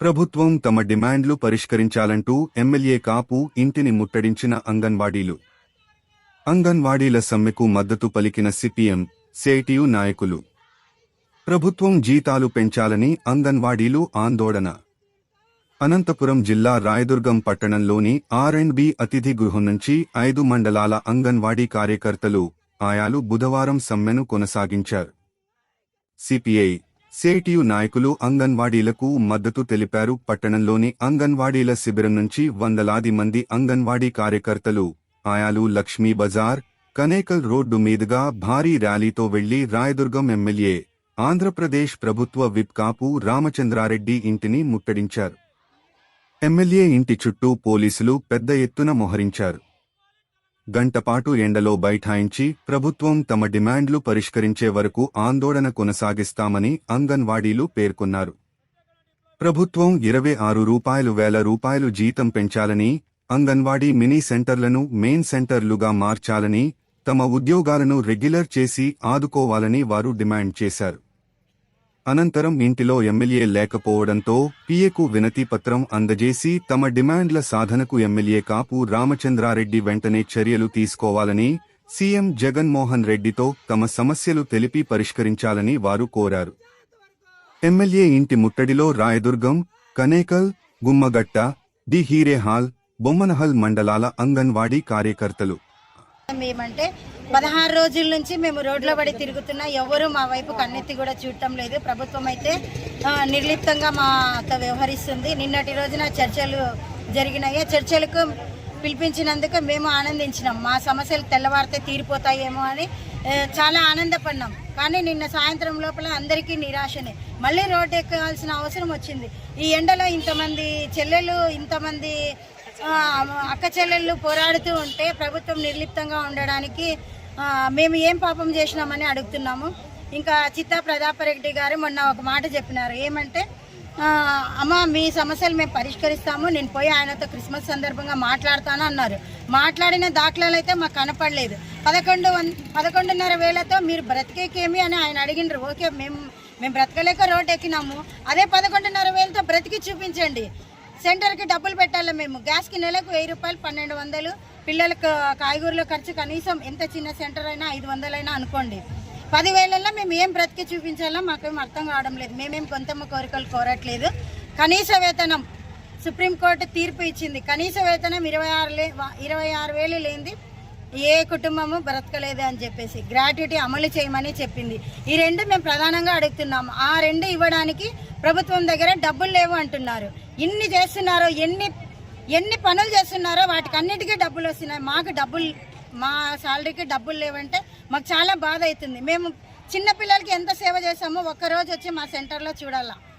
ప్రభుత్వం తమ డిమాండ్లు పరిష్కరించాలంటూ ఎమ్మెల్యే కాపు ఇంటిని ముట్టడించిన అంగన్వాడీలు. అంగన్వాడీల సమ్మెకు మద్దతు పలికిన సిపిఎం సేటియు నాయకులు. ప్రభుత్వం జీతాలు పెంచాలని అంగన్వాడీలు ఆందోళన. అనంతపురం జిల్లా రాయదుర్గం పట్టణంలోని ఆర్ అండ్ బి అతిథి గృహం నుంచి ఐదు మండలాల అంగన్వాడీ కార్యకర్తలు ఆయాలు బుధవారం సమ్మెను కొనసాగించారు. సిపిఐ సేటియు నాయకులు అంగన్వాడీలకు మద్దతు తెలిపారు. పట్టణంలోని అంగన్వాడీల శిబిరం నుంచి వందలాది మంది అంగన్వాడీ కార్యకర్తలు ఆయాలు లక్ష్మీ బజార్ కనేకల్ రోడ్డు మీదుగా భారీ ర్యాలీతో వెళ్ళి రాయదుర్గం ఎమ్మెల్యే ఆంధ్రప్రదేశ్ ప్రభుత్వ విప్ కాపు రామచంద్రారెడ్డి ఇంటిని ముట్టడించారు. ఎమ్మెల్యే ఇంటి చుట్టూ పోలీసులు పెద్ద ఎత్తున మోహరించారు. గంటపాటు ఎండలో బైఠాయించి ప్రభుత్వం తమ డిమాండ్లు పరిష్కరించే వరకు ఆందోళన కొనసాగిస్తామని అంగన్వాడీలు పేర్కొన్నారు. ప్రభుత్వం ఇరవై ఆరు రూపాయలు వేల రూపాయలు జీతం పెంచాలని అంగన్వాడీ మినీ సెంటర్లను మెయిన్ సెంటర్లుగా మార్చాలని తమ ఉద్యోగాలను రెగ్యులర్ చేసి ఆదుకోవాలని వారు డిమాండ్ చేశారు. అనంతరం ఇంటిలో ఎమ్మెల్యే లేకపోవడంతో పిఏకు వినతి పత్రం అందజేసి తమ డిమాండ్ల సాధనకు ఎమ్మెల్యే కాపు రామచంద్రారెడ్డి వెంటనే చర్యలు తీసుకోవాలని సీఎం జగన్మోహన్ రెడ్డితో తమ సమస్యలు తెలిపి పరిష్కరించాలని వారు కోరారు. ఎమ్మెల్యే ఇంటి ముట్టడిలో రాయదుర్గం కనేకల్ గుమ్మగట్ట డి హీరేహాల్ బొమ్మనహల్ మండలాల అంగన్వాడీ కార్యకర్తలు మేమంటే పదహారు రోజుల నుంచి మేము రోడ్ల పడి తిరుగుతున్నా ఎవరు మా వైపు కన్నెత్తి కూడా చూడటం లేదు. ప్రభుత్వం అయితే నిర్లిప్తంగా మాతో వ్యవహరిస్తుంది. నిన్నటి రోజున చర్చలు జరిగినాయి. చర్చలకు పిలిపించినందుకు మేము ఆనందించినాం. మా సమస్యలు తెల్లవారితే తీరిపోతాయేమో అని చాలా ఆనందపడినాం. కానీ నిన్న సాయంత్రం లోపల అందరికీ నిరాశనే. మళ్ళీ రోడ్డు ఎక్కాల్సిన అవసరం వచ్చింది. ఈ ఎండలో ఇంతమంది చెల్లెలు ఇంతమంది అక్క చెల్లెళ్ళు పోరాడుతూ ఉంటే ప్రభుత్వం నిర్లిప్తంగా ఉండడానికి మేము ఏం పాపం చేసినామని అడుగుతున్నాము. ఇంకా చిత్తా ప్రతాపరెడ్డి గారు మొన్న ఒక మాట చెప్పినారు. ఏమంటే అమ్మ మీ సమస్యలు మేము పరిష్కరిస్తాము. నేను పోయి ఆయనతో క్రిస్మస్ సందర్భంగా మాట్లాడతాను అన్నారు. మాట్లాడిన దాఖలాలు అయితే మాకు కనపడలేదు. పదకొండు వన్ పదకొండున్నర వేలతో మీరు బ్రతికేకేమి అని ఆయన అడిగినారు ఓకే మేము మేము బ్రతకలేక రోడ్ ఎక్కినాము. అదే పదకొండున్నర వేలతో బ్రతికి చూపించండి. సెంటర్కి డబ్బులు పెట్టాలి మేము. గ్యాస్కి నెలకు వెయ్యి రూపాయలు పన్నెండు వందలు. పిల్లలకు కాయగూరల ఖర్చు కనీసం ఎంత చిన్న సెంటర్ అయినా ఐదు వందలైనా అనుకోండి. పదివేలలో మేము ఏం బ్రతికి చూపించాలో మాకేం అర్థం కావడం లేదు. మేమేం కొంతమ్మ కోరికలు కోరట్లేదు. కనీస వేతనం సుప్రీంకోర్టు తీర్పు ఇచ్చింది. కనీస వేతనం ఇరవై ఆరు లే ఇరవై ఆరు వేలు లేనిది ఏ కుటుంబము బ్రతకలేదు అని చెప్పేసి గ్రాట్యుటీ అమలు చేయమని చెప్పింది. ఈ రెండు మేము ప్రధానంగా అడుగుతున్నాం. ఆ రెండు ఇవ్వడానికి ప్రభుత్వం దగ్గర డబ్బులు లేవు అంటున్నారు. ఇన్ని చేస్తున్నారో ఎన్ని ఎన్ని పనులు చేస్తున్నారో వాటికి అన్నిటికీ డబ్బులు వస్తున్నాయి. మాకు డబ్బులు మా శాలరీకి డబ్బులు లేవంటే మాకు చాలా బాధ అవుతుంది. మేము చిన్నపిల్లలకి ఎంత సేవ చేసామో ఒక్కరోజు వచ్చి మా సెంటర్లో చూడాలా.